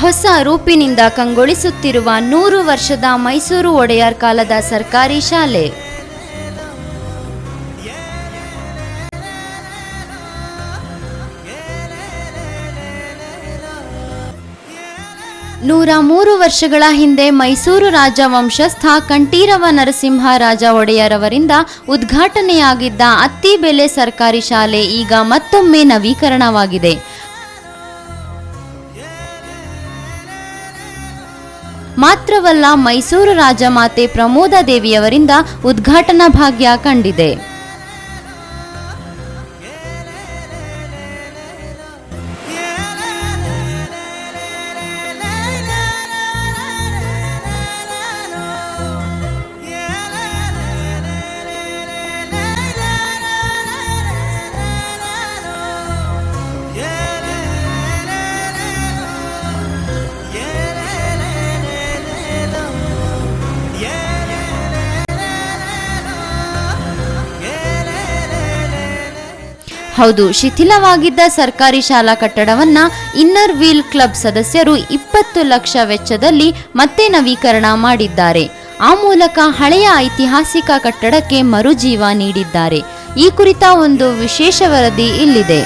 ಹೊಸ ರೂಪಿನಿಂದ ಕಂಗೊಳಿಸುತ್ತಿರುವ ನೂರು ವರ್ಷದ ಮೈಸೂರು ಒಡೆಯರ್ ಕಾಲದ ಸರ್ಕಾರಿ ಶಾಲೆ. ನೂರ ಮೂರು ವರ್ಷಗಳ ಹಿಂದೆ ಮೈಸೂರು ರಾಜ ವಂಶಸ್ಥ ಕಂಠೀರವ ನರಸಿಂಹ ರಾಜ ಒಡೆಯರವರಿಂದ ಉದ್ಘಾಟನೆಯಾಗಿದ್ದ ಅತ್ತಿಬೆಲೆ ಸರ್ಕಾರಿ ಶಾಲೆ ಈಗ ಮತ್ತೊಮ್ಮೆ ನವೀಕರಣವಾಗಿದೆ. ಮಾತ್ರವಲ್ಲ ಮೈಸೂರು ರಾಜಮಾತೆ ಪ್ರಮೋದ ದೇವಿಯವರಿಂದ ಉದ್ಘಾಟನಾ ಭಾಗ್ಯ ಕಂಡಿದೆ. ಹೌದು, ಶಿಥಿಲವಾಗಿದ್ದ ಸರ್ಕಾರಿ ಶಾಲಾ ಕಟ್ಟಡವನ್ನ ಇನ್ನರ್ ವೀಲ್ ಕ್ಲಬ್ ಸದಸ್ಯರು ಇಪ್ಪತ್ತು ಲಕ್ಷ ವೆಚ್ಚದಲ್ಲಿ ಮತ್ತೆ ನವೀಕರಣ ಮಾಡಿದ್ದಾರೆ. ಆ ಮೂಲಕ ಹಳೆಯ ಐತಿಹಾಸಿಕ ಕಟ್ಟಡಕ್ಕೆ ಮರುಜೀವ ನೀಡಿದ್ದಾರೆ. ಈ ಕುರಿತ ಒಂದು ವಿಶೇಷ ವರದಿ ಇಲ್ಲಿದೆ.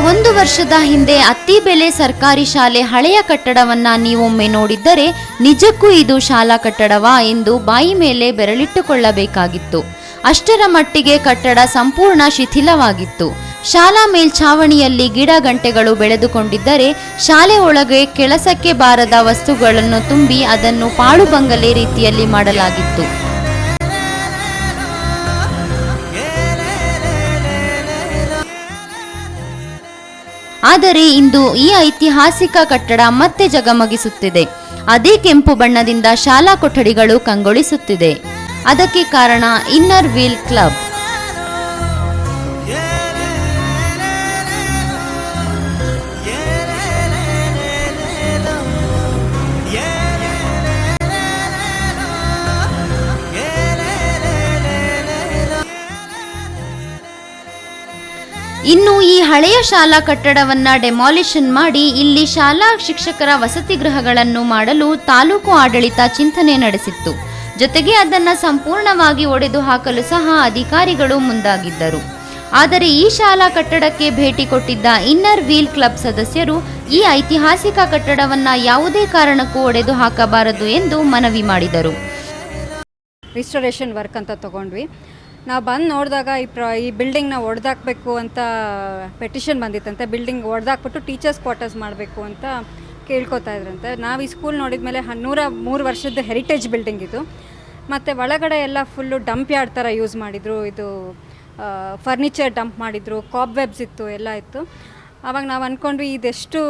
ಒಂದು ವರ್ಷದ ಹಿಂದೆ ಅತ್ತಿಬೆಲೆ ಸರ್ಕಾರಿ ಶಾಲೆ ಹಳೆಯ ಕಟ್ಟಡವನ್ನ ನೀವೊಮ್ಮೆ ನೋಡಿದ್ದರೆ ನಿಜಕ್ಕೂ ಇದು ಶಾಲಾ ಕಟ್ಟಡವಾ ಎಂದು ಬಾಯಿ ಮೇಲೆ ಬೆರಳಿಟ್ಟುಕೊಳ್ಳಬೇಕಾಗಿತ್ತು. ಅಷ್ಟರ ಮಟ್ಟಿಗೆ ಕಟ್ಟಡ ಸಂಪೂರ್ಣ ಶಿಥಿಲವಾಗಿತ್ತು. ಶಾಲಾ ಮೇಲ್ಛಾವಣಿಯಲ್ಲಿ ಗಿಡ ಗಂಟೆಗಳು ಬೆಳೆದುಕೊಂಡಿದ್ದರೆ ಶಾಲೆ ಒಳಗೆ ಕೆಲಸಕ್ಕೆ ಬಾರದ ವಸ್ತುಗಳನ್ನು ತುಂಬಿ ಅದನ್ನು ಪಾಳುಬಂಗಲೆ ರೀತಿಯಲ್ಲಿ ಮಾಡಲಾಗಿತ್ತು. ಆದರೆ ಇಂದು ಈ ಐತಿಹಾಸಿಕ ಕಟ್ಟಡ ಮತ್ತೆ ಜಗಮಗಿಸುತ್ತಿದೆ. ಅದೇ ಕೆಂಪು ಬಣ್ಣದಿಂದ ಶಾಲಾ ಕೊಠಡಿಗಳು ಕಂಗೊಳಿಸುತ್ತಿದೆ. ಅದಕ್ಕೆ ಕಾರಣ ಇನ್ನರ್ ವೀಲ್ ಕ್ಲಬ್. ಇನ್ನು ಈ ಹಳೆಯ ಶಾಲಾ ಕಟ್ಟಡವನ್ನ ಡೆಮಾಲಿಷನ್ ಮಾಡಿ ಇಲ್ಲಿ ಶಾಲಾ ಶಿಕ್ಷಕರ ವಸತಿ ಗೃಹಗಳನ್ನು ಮಾಡಲು ತಾಲೂಕು ಆಡಳಿತ ಚಿಂತನೆ ನಡೆಸಿತ್ತು. ಜೊತೆಗೆ ಅದನ್ನ ಸಂಪೂರ್ಣವಾಗಿ ಒಡೆದು ಹಾಕಲು ಸಹ ಅಧಿಕಾರಿಗಳು ಮುಂದಾಗಿದ್ದರು. ಆದರೆ ಈ ಶಾಲಾ ಕಟ್ಟಡಕ್ಕೆ ಭೇಟಿ ಕೊಟ್ಟಿದ್ದ ಇನ್ನರ್ ವೀಲ್ ಕ್ಲಬ್ ಸದಸ್ಯರು ಈ ಐತಿಹಾಸಿಕ ಕಟ್ಟಡವನ್ನ ಯಾವುದೇ ಕಾರಣಕ್ಕೂ ಒಡೆದು ಹಾಕಬಾರದು ಎಂದು ಮನವಿ ಮಾಡಿದರು. ರಿಸ್ಟೋರೇಷನ್ ವರ್ಕ್ ಅಂತ ತೊಗೊಂಡ್ವಿ. ನಾವು ಬಂದು ನೋಡಿದಾಗ ಈ ಪ್ರ, ಈ ಬಿಲ್ಡಿಂಗ್ನ ಒಡೆದಾಕಬೇಕು ಅಂತ ಪೆಟಿಷನ್ ಬಂದಿತ್ತಂತೆ. ಬಿಲ್ಡಿಂಗ್ ಒಡೆದಾಕ್ಬಿಟ್ಟು ಟೀಚರ್ಸ್ ಕ್ವಾರ್ಟರ್ಸ್ ಮಾಡಬೇಕು ಅಂತ ಕೇಳ್ಕೊತಾ ಇದ್ರಂತೆ. ನಾವು ಈ ಸ್ಕೂಲ್ ನೋಡಿದ ಮೇಲೆ ನೂರ ಮೂರು ವರ್ಷದ ಹೆರಿಟೇಜ್ ಬಿಲ್ಡಿಂಗ್ ಇದು. ಮತ್ತು ಒಳಗಡೆ ಎಲ್ಲ ಫುಲ್ಲು ಡಂಪ್ ಯಾರ್ಡ್ ಥರ ಯೂಸ್ ಮಾಡಿದರು. ಇದು ಫರ್ನಿಚರ್ ಡಂಪ್ ಮಾಡಿದರು ಕಾಬ್ ವೆಬ್ಸ್ ಇತ್ತು, ಎಲ್ಲ ಇತ್ತು. ಆವಾಗ ನಾವು ಅಂದ್ಕೊಂಡ್ವಿ ಇದೆಷ್ಟು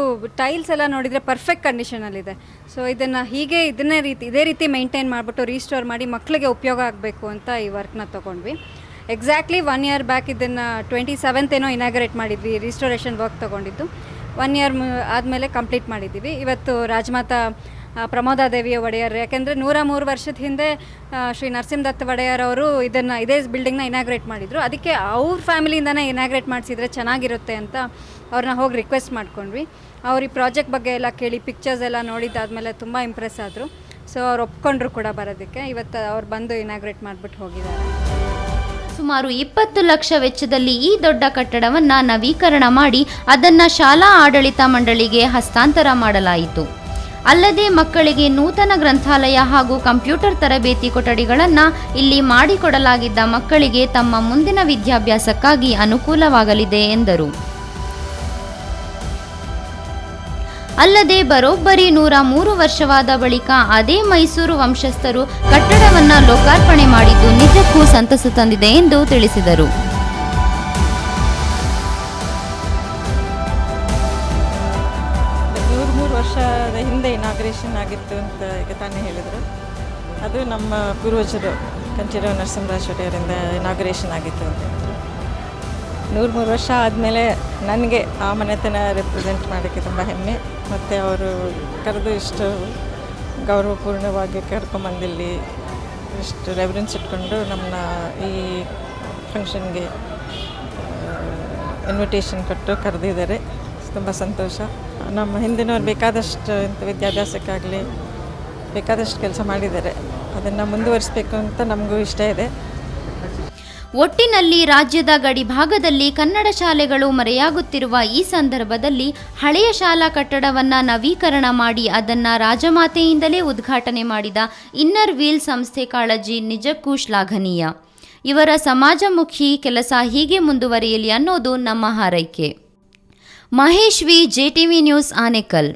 ಟೈಲ್ಸ್ ಎಲ್ಲ ನೋಡಿದರೆ ಪರ್ಫೆಕ್ಟ್ ಕಂಡೀಷನಲ್ಲಿದೆ ಸೊ ಇದನ್ನು ಹೀಗೆ ಇದನ್ನೇ ರೀತಿ, ಇದೇ ರೀತಿ ಮೇಂಟೈನ್ ಮಾಡಿಬಿಟ್ಟು ರೀಸ್ಟೋರ್ ಮಾಡಿ ಮಕ್ಕಳಿಗೆ ಉಪಯೋಗ ಆಗಬೇಕು ಅಂತ ಈ ವರ್ಕ್ನ ತೊಗೊಂಡ್ವಿ. ಎಕ್ಸಾಕ್ಟ್ಲಿ ಒನ್ ಇಯರ್ ಬ್ಯಾಕ್ ಇದನ್ನು ಟ್ವೆಂಟಿ ಸೆವೆಂತ್ ಏನೋ ಇನಾಗ್ರೇಟ್ ಮಾಡಿದ್ವಿ ರಿಸ್ಟೋರೇಷನ್ ವರ್ಕ್ ತೊಗೊಂಡಿದ್ದು. ಒನ್ ಇಯರ್ ಆದಮೇಲೆ ಕಂಪ್ಲೀಟ್ ಮಾಡಿದ್ದೀವಿ. ಇವತ್ತು ರಾಜಮಾತಾ ಪ್ರಮೋದಾದೇವಿಯ ಒಡೆಯರ್. ಯಾಕೆಂದರೆ ನೂರ ಮೂರು ವರ್ಷದ ಹಿಂದೆ ಶ್ರೀ ನರಸಿಂಹದತ್ತ ಒಡೆಯರ್ ಅವರು ಇದನ್ನು, ಇದೇ ಬಿಲ್ಡಿಂಗ್ನ ಇನಾಗ್ರೇಟ್ ಮಾಡಿದರು. ಅದಕ್ಕೆ ಅವ್ರ ಫ್ಯಾಮಿಲಿಯಿಂದನೇ ಇನಾಗ್ರೇಟ್ ಮಾಡಿಸಿದ್ರೆ ಚೆನ್ನಾಗಿರುತ್ತೆ ಅಂತ ಅವ್ರನ್ನ ಹೋಗಿ ರಿಕ್ವೆಸ್ಟ್ ಮಾಡ್ಕೊಂಡ್ವಿ. ಅವ್ರು ಈ ಪ್ರಾಜೆಕ್ಟ್ ಬಗ್ಗೆ ಎಲ್ಲ ಕೇಳಿ ಪಿಕ್ಚರ್ಸ್ ಎಲ್ಲ ನೋಡಿದ್ದಾದಮೇಲೆ ತುಂಬ ಇಂಪ್ರೆಸ್ ಆದರು. ಸೊ ಅವ್ರು ಒಪ್ಕೊಂಡ್ರು ಕೂಡ ಬರೋದಕ್ಕೆ. ಇವತ್ತು ಅವ್ರು ಬಂದು ಇನಾಗ್ರೇಟ್ ಮಾಡಿಬಿಟ್ಟು ಹೋಗಿದ್ದಾರೆ. ಸುಮಾರು ಇಪ್ಪತ್ತು ಲಕ್ಷ ವೆಚ್ಚದಲ್ಲಿ ಈ ದೊಡ್ಡ ಕಟ್ಟಡವನ್ನು ನವೀಕರಣ ಮಾಡಿ ಅದನ್ನ ಶಾಲಾ ಆಡಳಿತ ಮಂಡಳಿಗೆ ಹಸ್ತಾಂತರ ಮಾಡಲಾಯಿತು. ಅಲ್ಲದೆ ಮಕ್ಕಳಿಗೆ ನೂತನ ಗ್ರಂಥಾಲಯ ಹಾಗೂ ಕಂಪ್ಯೂಟರ್ ತರಬೇತಿ ಕೊಠಡಿಗಳನ್ನು ಇಲ್ಲಿ ಮಾಡಿಕೊಡಲಾಗಿದ್ದ ಮಕ್ಕಳಿಗೆ ತಮ್ಮ ಮುಂದಿನ ವಿದ್ಯಾಭ್ಯಾಸಕ್ಕಾಗಿ ಅನುಕೂಲವಾಗಲಿದೆ ಎಂದರು. ಅಲ್ಲದೆ ಬರೋಬ್ಬರಿ ನೂರ ಮೂರು ವರ್ಷವಾದ ಬಳಿಕ ಅದೇ ಮೈಸೂರು ವಂಶಸ್ಥರು ಕಟ್ಟಡವನ್ನ ಲೋಕಾರ್ಪಣೆ ಮಾಡಿದ್ದು ನಿಜಕ್ಕೂ ಸಂತಸ ತಂದಿದೆ ಎಂದು ತಿಳಿಸಿದರು. ಹಿಂದೆ ಇನಾಗ್ರೇಷನ್ ಆಗಿತ್ತು ಅಂತ ಈಗ ತಾನೇ ಹೇಳಿದರು. ಅದು ನಮ್ಮ ಪೂರ್ವಜರು ಕಂಠೀರವ ನರಸಿಂಹರಾಜ ಒಡೆಯರಿಂದ ಇನಾಗ್ರೇಷನ್ ಆಗಿತ್ತು ಅಂತ ಹೇಳಿದ್ರು. ನೂರು ವರ್ಷ ಆದಮೇಲೆ ನನಗೆ ಆ ಮನೆತನ ರೆಪ್ರೆಸೆಂಟ್ ಮಾಡೋಕ್ಕೆ ತುಂಬ ಹೆಮ್ಮೆ. ಮತ್ತು ಅವರು ಕರೆದು ಇಷ್ಟು ಗೌರವಪೂರ್ಣವಾಗಿ ಕರ್ಕೊಂಬಂದಿಲ್ಲಿ ಇಷ್ಟು ರೆಫರೆನ್ಸ್ ಇಟ್ಕೊಂಡು ನಮ್ಮನ್ನ ಈ ಫಂಕ್ಷನ್ಗೆ ಇನ್ವಿಟೇಷನ್ ಕೊಟ್ಟು ಕರೆದಿದ್ದಾರೆ. ತುಂಬ ಸಂತೋಷ. ನಮ್ಮ ಹಿಂದಿನವ್ರು ಬೇಕಾದಷ್ಟು ಇಂಥ ವಿದ್ಯಾಭ್ಯಾಸಕ್ಕಾಗಲಿ ಬೇಕಾದಷ್ಟು ಕೆಲಸ ಮಾಡಿದ್ದಾರೆ. ಅದನ್ನು ಮುಂದುವರಿಸಬೇಕು ಅಂತ ನಮಗೂ ಇಷ್ಟ ಇದೆ. ಒಟ್ಟಿನಲ್ಲಿ ರಾಜ್ಯದ ಗಡಿ ಭಾಗದಲ್ಲಿ ಕನ್ನಡ ಶಾಲೆಗಳು ಮರೆಯಾಗುತ್ತಿರುವ ಈ ಸಂದರ್ಭದಲ್ಲಿ ಹಳೆಯ ಶಾಲಾ ಕಟ್ಟಡವನ್ನು ನವೀಕರಣ ಮಾಡಿ ಅದನ್ನು ರಾಜಮಾತೆಯಿಂದಲೇ ಉದ್ಘಾಟನೆ ಮಾಡಿದ ಇನ್ನರ್ ವೀಲ್ ಸಂಸ್ಥೆ ಕಾಳಜಿ ನಿಜಕ್ಕೂ ಶ್ಲಾಘನೀಯ. ಇವರ ಸಮಾಜಮುಖಿ ಕೆಲಸ ಹೀಗೆ ಮುಂದುವರಿಯಲಿ ಅನ್ನೋದು ನಮ್ಮ ಹಾರೈಕೆ. Mahesh V JTV news Anekal